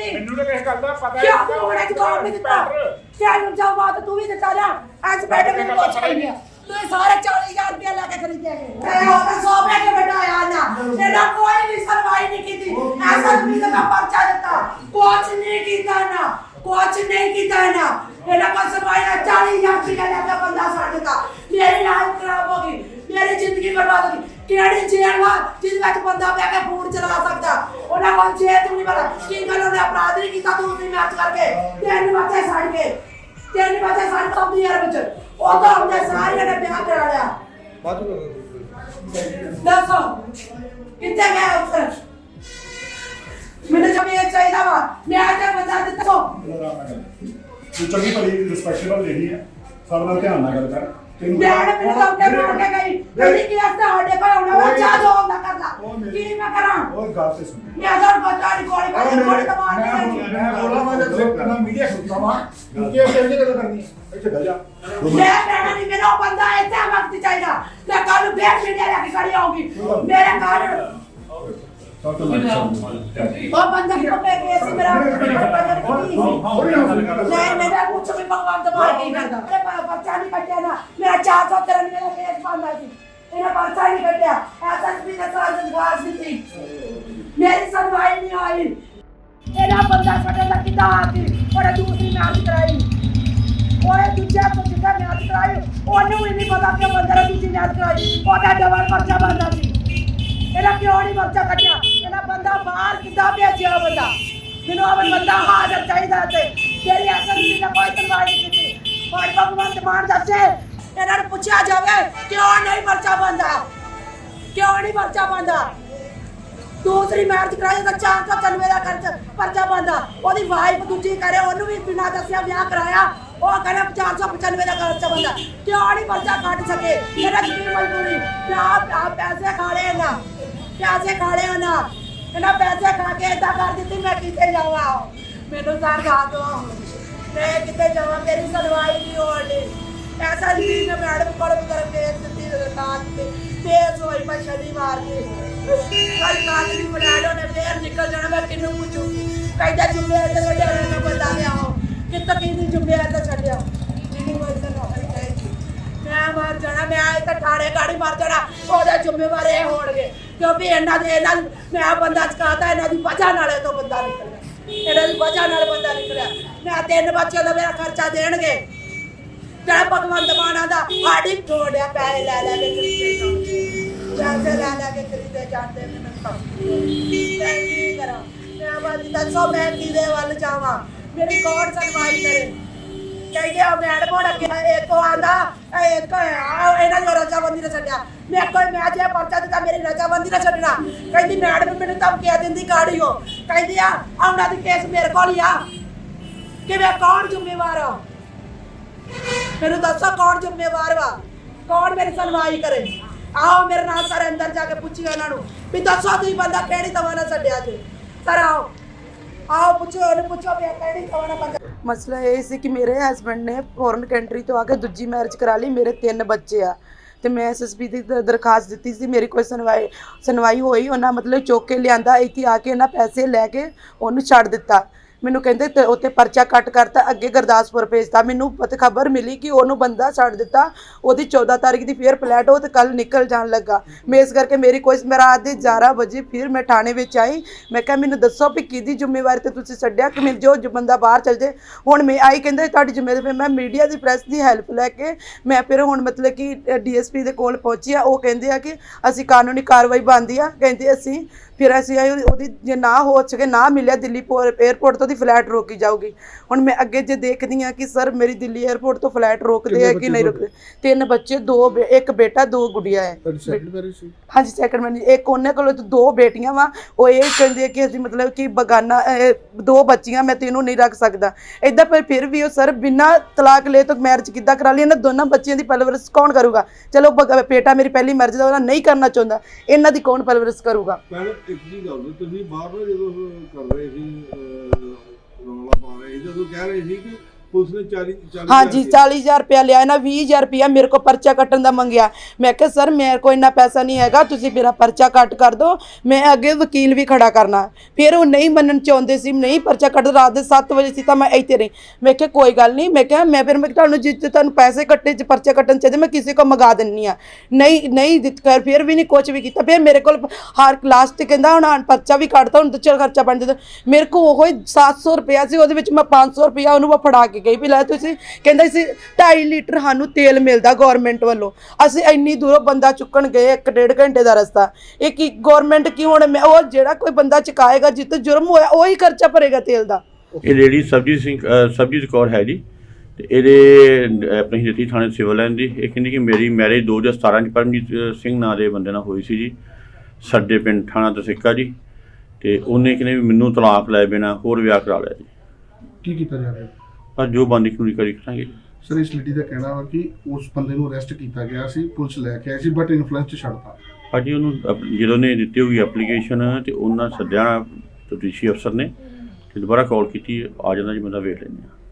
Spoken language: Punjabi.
ਦੀ ਮੈਨੂੰ ਤਾਂ ਇਸ ਗੱਲ ਦਾ ਪਤਾ ਕਿਉਂ? ਤੂੰ ਉਹਨੇ ਜਵਾਬ ਨਹੀਂ ਦਿੱਤਾ। ਤੈਨੂੰ ਜਵਾਬ ਤੂੰ ਵੀ ਦਿੱਤਾ ਨਾ? ਐਸ ਬੈਠੇ ਨੂੰ ਪੁੱਛ ਰਹੀ ਆ ਤੂੰ ਸਾਰੇ 40000 ਰੁਪਏ ਲੈ ਕੇ ਖਰੀਦਿਆ ਗਏ ਤੇ ਉਹ ਤਾਂ 100 ਬੈਠੇ ਬਿਠਾਇਆ ਨਾ ਇਹਦਾ ਕੋਈ ਵੀ ਸਰਵਾਈ ਨਹੀਂ ਕੀਤੀ। ਐਸਾ ਵੀ ਤਾਂ ਮੈਂ ਪਰਚਾ ਦਿੱਤਾ। ਕੁਛ ਨਹੀਂ ਕੀਤਾ ਨਾ ਕੁਛ ਨਹੀਂ ਕੀਤਾ ਨਾ ਇਹਦਾ ਕੋਈ ਸਰਵਾਈ ਨਾ 40000 ਰੁਪਏ ਲੈ ਕੇ ਬੰਦਾ ਛੱਡ ਦਿੱਤਾ। ਮੇਰੀ ਲਾਈਫ ਖਰਾਬ ਹੋ ਗਈ। ਮੇਰੀ ਜ਼ਿੰਦਗੀ ਬਰਬਾਦ ਹੋ ਗਈ। ਕਿਹੜੀ ਜੇਲ੍ਹ ਵਾ ਜਿਸ ਵਿੱਚ ਬੰਦਾ ਬਹਿ ਕੇ ਫੋਨ ਚਲਾ ਸਕਦਾ? ਉਹਨਾਂ ਕੋਲ ਜੇਲ੍ਹ ਨਹੀਂ ਪਤਾ ਕੀ ਗੱਲ ਉਹਨੇ ਅਪਰਾਧ ਨਹੀਂ ਕੀਤਾ ਤੂੰ ਉਸੇ ਮੈਚ ਕਰਕੇ? ਤਿੰਨ ਬੱਚੇ ਛੱਡ ਕੇ ਤਿੰਨ ਬੱਚੇ ਛੱਡ ਤੋਂ ਯਾਰ ਵਿੱਚ। ਉਹ ਤਾਂ ਉਹਨੇ ਸਾਰਿਆਂ ਨੇ ਵਿਆਹ ਕਰਾ ਲਿਆ। ਦੱਸੋ ਕਿੱਥੇ ਗਏ ਅਫਸਰ ਮੈਨੂੰ ਜਮੀਨ ਚਾਹੀਦਾ ਵਾ। ਮੈਂ ਤੇ ਬੰਦਾ ਦਿੱਤਾ। ਤੂੰ ਚੰਗੀ ਭਲੀ ਰਿਸਪੈਕਟੇਬਲ ਲੇਡੀ ਹੈ ਸਭ ਨਾਲ ਧਿਆਨ ਨਾਲ ਗੱਲ ਕਰ। ਮੈਂ ਮੈਨੂੰ ਤਾਂ ਉੱਤੇ ਮਾਰ ਕੇ ਗਈ। ਮੇਰੀ ਕੀ ਅਸਤਾ ਸਾਡੇ ਕੋਲ ਆਉਣਾ ਵਾ ਚਾਹ ਜੋ ਹੁੰਦਾ ਕਰ ਲਾ। ਕੀ ਮੈਂ ਕਰਾਂ? ਉਹ ਗੱਲ ਤੇ ਸੁਣ। ਮੈਂ ਤਾਂ ਬੱਚਾ ਦੀ ਗੋਲੀ ਅਰੇ ਕੱਢ ਮੇਰੇ ਕੇ ਮਾਰ ਮੈਂ ਕੇ ਬੋਲਾਂ ਮੈਂ ਜਦ ਮੈਂ ਮੀਡੀਆ ਖੁੱਲਦਾ ਵਾਂ। ਕਿਉਂਕਿ ਇਹ ਕਿਹੜੀ ਗੱਲ ਕਰਨੀ? ਇੱਥੇ ਬਹਿ ਜਾ। ਮੈਂ ਕਹਿਣਾ ਨਹੀਂ ਮੇਰਾ ਉਹ ਬੰਦਾ ਇੱਥੇ ਵਕਤ ਚਾਹੀਦਾ। ਮੈਂ ਕੱਲ ਨੂੰ ਫੇਰ ਮੀਡੀਆ ਲੈ ਕੇ ਖੜੀ ਆਉਂਗੀ ਮੇਰੇ ਘਰ ਤਾਂ ਤੂੰ ਉਹ ਬੰਦਾ ਕਿਉਂ ਪੈ ਗਿਆ ਸੀ ਮੇਰਾ ਨਹੀਂ ਮੇਰਾ ਕੁਛ ਵੀ ਭਗਵਾਨ ਦਾ ਮਾਰ ਕੇ ਕਰਦਾ? ਮੇਰੇ ਬੱਚਾ ਨਹੀਂ ਕੱਟਿਆ ਨਾ। ਮੇਰਾ 493 ਦਾ ਕੇਸ ਬੰਦਾ ਸੀ। ਇਹਨਾਂ ਬੱਚਾ ਨਹੀਂ ਕੱਟਿਆ ਐਸਐਸਪੀ ਨੇ ਸਾਲ ਦਰਗਾਹ ਦਿੱਤੀ। ਮੇਰੀ ਸੁਣਵਾਈ ਨਹੀਂ ਹੋਈ। ਇਹਨਾਂ ਬੰਦਾ ਸਾਡੇ ਦਾ ਕਿਦਾਂ ਆਤੀ ਉਹਨੇ ਦੂਸਰੀ ਮੈਚ ਕਰਾਈ। ਉਹਨੇ ਦੂਜਾ ਤੋਂ ਜਿੱਦਾਂ ਮੈਚ ਕਰਾਈ? ਉਹਨੂੰ ਵੀ ਨਹੀਂ ਪਤਾ ਕਿ ਬੰਦੇ ਨੇ ਦੂਜੀ ਮੈਚ ਕਰਾਈ। ਉਹਦਾ ਡਬਲ ਪਰਚਾ ਬੰਦਾ ਸੀ। ਇਹਦਾ ਕਿਉਂ ਨਹੀਂ ਪਰਚਾ ਕੱਟਿਆ ਇਹਦਾ ਕਿੱਦਾਂ ਭੇਜਿਆ ਉਹ ਬੰਦਾ। ਮੈਨੂੰ ਉਹ ਬੰਦਾ ਹਾਜ਼ਰ ਚਾਹੀਦਾ ਤੇ ਤੇਰੀ ਐਸਐਸਪੀ ਨੇ ਕੋਈ ਸੁਣਵਾਈ ਨਹੀਂ ਕੀਤੀ। ਪਰ ਭਗਵੰਤ ਮਾਨ ਦੱਸੇ, ਇਹਨਾਂ ਨੂੰ ਪੁੱਛਿਆ ਜਾਵੇ, ਕਿਉਂ ਨਹੀਂ ਪਰਚਾ ਬੰਦਾ ਕਿਉਂ ਨਹੀਂ ਪਰਚਾ ਬੰਦਾ ਦੂਸਰੀ ਮੈਰਿਜ ਕਰਾਈ ਤਾਂ 490 ਦਾ ਖਰਚ ਪਰਚਾ ਬੰਦਾ ਉਹਦੀ ਵਾਈਫ ਦੂਜੀ ਕਰੇ ਉਹਨੂੰ ਵੀ ਬਿਨਾਂ ਦੱਸਿਆ ਵਿਆਹ ਕਰਾਇਆ। ਉਹ ਕਰੇ 495 ਦਾ ਖਰਚਾ ਬੰਦਾ ਕਿਉਂ ਨਹੀਂ ਪਰਚਾ ਕੱਢ ਸਕੇ? ਮੇਰਾ ਕੀ ਮਜਬੂਰੀ? ਆਪ ਆਪ ਪੈਸੇ ਖਾ ਲਏ ਨਾ। ਪੈਸੇ ਖਾ ਲਏ ਨਾ। ਇਹਨਾਂ ਪੈਸੇ ਖਾ ਕੇ ਏਦਾਂ ਕਰ ਦਿੱਤੀ, ਮੈਂ ਕਿੱਥੇ ਜਾਵਾਂ? ਮੈਨੂੰ ਸਰ ਖਾ ਦੋ ਮੈਂ ਕਿੱਥੇ ਜਾਵਾਂ? ਮੇਰੀ ਸੁਣਵਾਈ ਨਹੀਂ ਹੋਣੀ ਐਸਾ ਜੀ ਨੇ ਮੈਡਮ ਕੋਲ ਕਰ ਕੇ ਦਿੱਤੀ ਰਕਾਤ ਤੇਜ਼ ਹੋਈ ਮੈਂ ਸ਼ਨੀਵਾਰ ਦੀ ਕੱਲ ਕਾਲ ਦੀ ਬਣਾ ਨੇ ਫੇਰ ਨਿਕਲ ਜਾਣਾ, ਮੈਂ ਕਿੰਨੂੰ ਪੁੱਛੂਗੀ ਕਹਿੰਦਾ ਜੁਮਲੇ ਤੇ ਛੱਡਿਆ ਨਾ ਬੰਦਾ ਲਿਆ ਕਿੱਥੇ ਕਿੰਨੀ ਜੁਮਲੇ ਤੇ ਛੱਡਿਆ? ਜਿਹਨੂੰ ਮੈਂ ਤਾਂ ਮੈਂ ਮਰ ਜਾਣਾ, ਮੈਂ ਆਏ ਤਾਂ ਗਾੜੀ ਮਰ ਜਾਣਾ, ਉਹਦੇ ਜ਼ਿੰਮੇਵਾਰ ਇਹ ਹੋਣਗੇ। ਕਿਉਂਕਿ ਇਹਨਾਂ ਦੇ ਇਹਨਾਂ ਦੀ- ਮੈਂ ਬੰਦਾ ਚਕਾਤਾ, ਇਹਨਾਂ ਦੀ ਵਜ੍ਹਾ ਨਾਲ ਇਹ ਤੋਂ ਬੰਦਾ ਨਿਕਲਿਆ। ਇਹਨਾਂ ਦੀ ਵਜ੍ਹਾ ਨਾਲ ਬੰਦਾ ਨਿਕਲਿਆ। ਮੈਂ ਤਿੰਨ ਬੱਚਿਆਂ ਦਾ ਮੇਰਾ ਖਰਚਾ ਦੇਣਗੇ। ਜਿਹੜਾ ਭਗਵੰਤ ਮਾਨਾ ਦਾ ਸਾਡੀ ਛੋੜਿਆ ਪੈਸੇ ਲੈ ਲੈ ਕੇ ਖਰੀਦੇ ਜਾਂਦੇ। ਪੈਸੇ ਲੈ ਲੈ ਕੇ ਖਰੀਦੇ ਜਾਂਦੇ ਨੇ ਮੈਨੂੰ ਤਾਂ। ਮੈਂ ਕੀ ਕਰਾਂ? ਮੈਂ ਬਾਜੀ ਦੱਸੋ ਮੈਂ ਕਿਹਦੇ ਵੱਲ ਜਾਵਾਂ? ਮੇਰੀ ਕੌਣ ਸੁਣਵਾਈ ਕਰੇ? ਕਹਿੰਦੇ ਆ ਮੈਡਮ ਹੁਣ ਅੱਗੇ ਇੱਕ ਆਂਦਾ ਇੱਕ ਆ ਇਹਨਾਂ ਦੀ ਰਜਾਬੰਦੀ ਨੇ ਛੱਡਿਆ। ਮੈਂ ਕੋਈ ਮੈਂ ਜੇ ਪਰਚਾ ਦਿੱਤਾ, ਮੇਰੀ ਰਜਾਬੰਦੀ ਨੇ ਛੱਡਣਾ। ਕਹਿੰਦੀ ਮੈਡਮ ਮੈਨੂੰ ਧਮਕੀਆਂ ਦਿੰਦੀ ਗਾੜੀ ਹੋ ਕਹਿੰਦੀ, ਆ ਉਹਨਾਂ ਦੀ ਕੇਸ ਮੇਰੇ ਕੋਲ ਹੀ ਆ। ਕਿ ਕੌਣ ਜ਼ਿੰਮੇਵਾਰ ਆ? ਮੈਨੂੰ ਦੱਸੋ, ਕੌਣ ਜ਼ਿੰਮੇਵਾਰ ਵਾ? ਕੌਣ ਮੇਰੀ ਸੁਣਵਾਈ ਕਰੇ? ਆਓ, ਮੇਰੇ ਨਾਲ ਸਰ ਅੰਦਰ ਜਾ ਕੇ ਪੁੱਛੀਓ ਇਹਨਾਂ ਨੂੰ। ਵੀ ਦੱਸੋ, ਤੁਸੀਂ ਬੰਦਾ ਕਿਹੜੀ ਤਵਾ ਨਾਲ ਛੱਡਿਆ ਜੀ? ਸਰ, ਆਓ। ਆਓ, ਪੁੱਛੋ, ਉਹਨੂੰ ਪੁੱਛੋ ਵੀ ਇਹ ਕਿਹੜੀ ਤਵਾ ਨਾਲ ਬੰਦਾ ਮਸਲਾ ਇਹ ਸੀ ਕਿ ਮੇਰੇ ਹਸਬੰਡ ਨੇ ਫੋਰਨ ਕੰਟਰੀ ਤੋਂ ਆ ਕੇ ਦੂਜੀ ਮੈਰਿਜ ਕਰਾ ਲਈ, ਮੇਰੇ ਤਿੰਨ ਬੱਚੇ ਆ। ਤੇ ਮੈਂ ਐਸਐਸਪੀ ਦੀ ਦ- ਦਰਖਾਸਤ ਦਿੱਤੀ ਸੀ, ਮੇਰੀ ਕੋਈ ਸੁਣਵਾਈ ਸੁਣਵਾਈ ਹੋਈ, ਉਹਨਾਂ ਮਤਲਬ ਚੁੱਕ ਕੇ ਲਿਆਂਦਾ, ਇੱਥੇ ਆ ਕੇ ਇਹਨਾਂ ਪੈਸੇ ਲੈ ਕੇ ਉਹਨੂੰ ਛੱਡ ਦਿੱਤਾ। ਮੈਨੂੰ ਕਹਿੰਦੇ ਤੇ ਉੱਥੇ ਪਰਚਾ ਕੱਟ ਕਰਤਾ, ਅੱਗੇ ਗੁਰਦਾਸਪੁਰ ਭੇਜਤਾ। ਮੈਨੂੰ ਪਤ ਖਬਰ ਮਿਲੀ ਕਿ ਉਹਨੂੰ ਬੰਦਾ ਛੱਡ ਦਿੱਤਾ। ਉਹਦੀ 14 ਤਾਰੀਖ ਦੀ ਫੇਰ ਫਲੈਟ ਉਹ ਤੇ ਕੱਲ ਨਿਕਲ ਜਾਣ ਲੱਗਾ। ਮੈਂ ਇਸ ਕਰਕੇ ਮੇਰੀ ਕੋਈ ਮੈਂ ਰਾਤ ਦੇ 11 ਵਜੇ ਫਿਰ ਮੈਂ ਥਾਣੇ ਵਿੱਚ ਆਈ। ਮੈਂ ਕਿਹਾ, ਮੈਨੂੰ ਦੱਸੋ ਵੀ ਕਿਹਦੀ ਜ਼ਿੰਮੇਵਾਰੀ ਤੇ ਤੁਸੀਂ ਛੱਡਿਆ? ਕਿ ਮੈਂ ਜੋ ਬੰਦਾ ਬਾਹਰ ਚਲ ਜੇ। ਹੁਣ ਮੈਂ ਆਈ, ਕਹਿੰਦੇ ਤੁਹਾਡੀ ਜ਼ਿੰਮੇਵਾਰੀ ਮੈਂ ਮੀਡੀਆ ਦੀ ਪ੍ਰੈਸ ਦੀ ਹੈਲਪ ਲੈ ਕੇ ਮੈਂ ਫਿਰ ਹੁਣ ਮਤਲਬ ਕਿ ਡੀਐਸਪੀ ਦੇ ਕੋਲ ਪਹੁੰਚੀ ਆ। ਉਹ ਕਹਿੰਦੇ ਆ ਕਿ ਅਸੀਂ ਕਾਨੂੰਨੀ ਕਾਰਵਾਈ ਬਣਦੀ ਆ। ਕਹਿੰਦੇ ਅਸੀਂ ਫਿਰ ਅਸੀਂ ਆਏ, ਉਹਦੀ- ਜੇ ਨਾ ਹੋ ਸਕੇ, ਨਾ ਮਿਲਿਆ ਦਿੱਲੀ 에ਅਰਪੋਰਟ ਤੋਂ ਦੀ ਫਲਾਈਟ ਰੋਕੀ ਜਾਊਗੀ। ਹੁਣ ਮੈਂ ਅੱਗੇ ਜੇ ਦੇਖਦੀ ਆ ਕਿ ਸਰ ਮੇਰੀ ਦਿੱਲੀ 에ਅਰਪੋਰਟ ਤੋਂ ਫਲਾਈਟ ਰੋਕਦੇ ਆ ਕਿ ਨਹੀਂ ਰੋਕਦੇ? ਤਿੰਨ ਬੱਚੇ ਦੋ ਇੱਕ ਬੇਟਾ ਦੋ ਗੁੜੀਆਂ ਹੈ। ਹਾਂਜੀ ਸੈਕੰਡ ਮੈਨ ਇੱਕ ਉਹਨੇ ਕੋਲ ਦੋ ਬੇਟੀਆਂ ਵਾ। ਉਹ ਇਹ ਕਹਿੰਦੇ ਕਿ ਅਸੀਂ ਮਤਲਬ ਕਿ ਬਗਾਨਾ ਦੋ ਬੱਚੀਆਂ ਮੈਂ ਤੈਨੂੰ ਨਹੀਂ ਰੱਖ ਸਕਦਾ। ਇਦਾਂ ਪਰ ਫਿਰ ਵੀ ਉਹ ਸਰ ਬਿਨਾਂ ਤਲਾਕ ਲਏ ਤੋਂ ਮੈਰਿਜ ਕਿੱਦਾਂ ਕਰਾ ਲਈ ਇਹਨਾਂ ਦੋਨਾਂ ਬੱਚਿਆਂ ਦੀ ਪਰਵਰਿਸ਼ ਕੌਣ ਕਰੂਗਾ? ਚਲੋ ਬੇਟਾ ਮੇਰੀ ਪਹਿਲੀ ਮੈਰਿਜ ਦਾ ਉਹਨਾਂ ਨਹੀਂ ਕਰਨਾ ਚਾਹੁੰਦਾ। ਇਹਨਾਂ ਦੀ ਕੌਣ ਪਰਵਰਿਸ਼ ਕਰੂਗਾ? ਮੈਡਮ ਇੱਕ ਜੀ ਗੱਲ ਤੁਸੀਂ ਬਾਹਰ ਜਦੋਂ ਕਰ ਰਹੇ ਸੀ ਰੌਲਾ ਪਾ ਰਹੇ ਜਦੋਂ ਕਹਿ ਰਹੇ ਸੀ ਕਿ ਪੁਲਿਸ ਨੇ 40 40 ਹਾਂਜੀ 40000 ਰੁਪਇਆ ਲਿਆ ਨਾ 20000 ਰੁਪਇਆ ਮੇਰੇ ਕੋ ਪਰਚਾ ਕੱਟਣ ਦਾ ਮੰਗਿਆ। ਮੈਂ ਕਿਹਾ ਸਰ ਮੇਰੇ ਕੋਲ ਇੰਨਾ ਪੈਸਾ ਨਹੀਂ ਹੈਗਾ ਤੁਸੀਂ ਮੇਰਾ ਪਰਚਾ ਕੱਟ ਕਰ ਦਿਓ ਮੈਂ ਅੱਗੇ ਵਕੀਲ ਵੀ ਖੜਾ ਕਰਨਾ। ਫਿਰ ਉਹ ਨਹੀਂ ਮੰਨਣ ਚਾਹੁੰਦੇ ਸੀ ਨਹੀਂ ਪਰਚਾ ਕੱਟ ਰਾਤ ਦੇ 7 ਵਜੇ ਸੀ ਤਾਂ ਮੈਂ ਇੱਥੇ ਰਹੀ। ਮੈਂ ਕਿਹਾ ਕੋਈ ਗੱਲ ਨਹੀਂ। ਮੈਂ ਕਿਹਾ ਮੈਂ ਫਿਰ ਮੈਂ ਤੁਹਾਨੂੰ ਜਿੱਥੇ ਤੁਹਾਨੂੰ ਪੈਸੇ ਕੱਟੇ ਚ ਪਰਚਾ ਕੱਟਣ ਚਾਹੀਦੇ ਮੈਂ ਕਿਸੇ ਕੋ ਮੰਗਾ ਦਿੰਨੀ ਆ। ਨਹੀਂ ਨਹੀਂ ਦਿੱਤ ਕਰ ਫਿਰ ਵੀ ਨਹੀਂ ਕੁਝ ਵੀ ਕੀਤਾ। ਫਿਰ ਮੇਰੇ ਕੋਲ ਹਰ ਕਲਾਸ ਤੇ ਕਹਿੰਦਾ ਹੁਣ ਪਰਚਾ ਵੀ ਕੱਟਦਾ ਹੁਣ ਤੇ ਖਰਚਾ ਬਣ ਜਾਂਦਾ। ਮੇਰੇ ਕੋ ਉਹ ਹੀ 700 ਰੁਪਇਆ ਸੀ ਉਹਦੇ ਵਿੱਚ ਮੈਂ 500 ਰੁਪਇਆ ਉਹਨੂੰ ਮੈਂ ਫੜਾ ਕੇ ਗਈ ਵੀ ਲੈ ਤੁਸੀਂ। ਕਹਿੰਦਾ ਸੀ 2.5 ਲੀਟਰ ਸਾਨੂੰ ਤੇਲ ਮਿਲਦਾ ਗਵਰਨਮੈਂਟ ਵੱਲੋਂ। ਅਸੀਂ ਇੰਨੀ ਦੂਰੋਂ ਬੰਦਾ ਚੁੱਕਣ ਗਏ ਇੱਕ ਡੇਢ ਘੰਟੇ ਦਾ ਰਸਤਾ। ਇਹ ਕੀ ਗਵਰਨਮੈਂਟ ਕੀ ਹੁਣ ਮੈਂ ਉਹ ਜਿਹੜਾ ਕੋਈ ਬੰਦਾ ਚੁਕਾਏਗਾ ਜਿੱਤੇ ਜੁਰਮ ਹੋਇਆ ਉਹ ਹੀ ਖਰਚਾ ਭਰੇਗਾ ਤੇਲ ਦਾ। ਇਹ ਲੇਡੀ ਸਰਬਜੀਤ ਸਿੰਘ ਅ, ਸਰਬਜੀਤ ਕੌਰ ਹੈ ਜੀ। ਤੇ ਇਹਦੇ ਆਪਣੀ ਦਿੱਤੀ ਥਾਣੇ ਸਿਵਲ ਲਾਈਨ ਦੀ। ਇਹ ਕਹਿੰਦੀ ਕਿ ਮੇਰੀ ਮੈਰਿਜ 2017 ਚ ਪਰਮਜੀਤ ਸਿੰਘ ਨਾਂ ਦੇ ਬੰਦੇ ਨਾਲ ਹੋਈ ਸੀ ਜੀ। ਸਾਡੇ ਪਿੰਡ ਥਾਣਾ ਦਸਿੱਕਾ ਜੀ। ਤੇ ਉਹਨੇ ਕਹਿੰਦੇ ਵੀ ਮੈਨੂੰ ਤਲਾਕ ਲੈ ਬਿਨਾ ਹੋਰ ਵਿਆਹ ਕਰਾ ਲਿਆ ਜੀ। ਕੀ ਕੀਤਾ ਜਾ ਰਿਹਾ? ਪਰ ਜੋ ਬੰਦੀ ਕਾਨੂੰਨੀ ਕਰੀ ਕਰਾਂਗੇ। ਸਰ ਇਸ ਲੇਡੀ ਦਾ ਕਹਿਣਾ ਵਾ ਕਿ ਉਸ ਬੰਦੇ ਨੂੰ ਅਰੈਸਟ ਕੀਤਾ ਗਿਆ ਸੀ ਪੁਲਿਸ ਲੈ ਕੇ ਆਈ ਸੀ ਬਟ ਇਨਫਲੂਐਂਸ ਚ ਛੱਡਤਾ ਅੱਜ ਉਹਨੂੰ ਅਪ- ਜਦੋਂ ਨੇ ਦਿੱਤੀ ਹੋਈ ਐਪਲੀਕੇਸ਼ਨ ਤੇ ਉਹਨਾਂ ਸੱਦਿਆ ਤਫਤੀਸ਼ੀ ਅਫਸਰ ਨੇ ਤੇ ਦੁਬਾਰਾ ਕਾਲ ਕੀਤੀ ਆ ਜਾਂਦਾ ਜੀ ਬੰਦਾ ਵੇਖ ਲੈਂਦੇ ਹਾਂ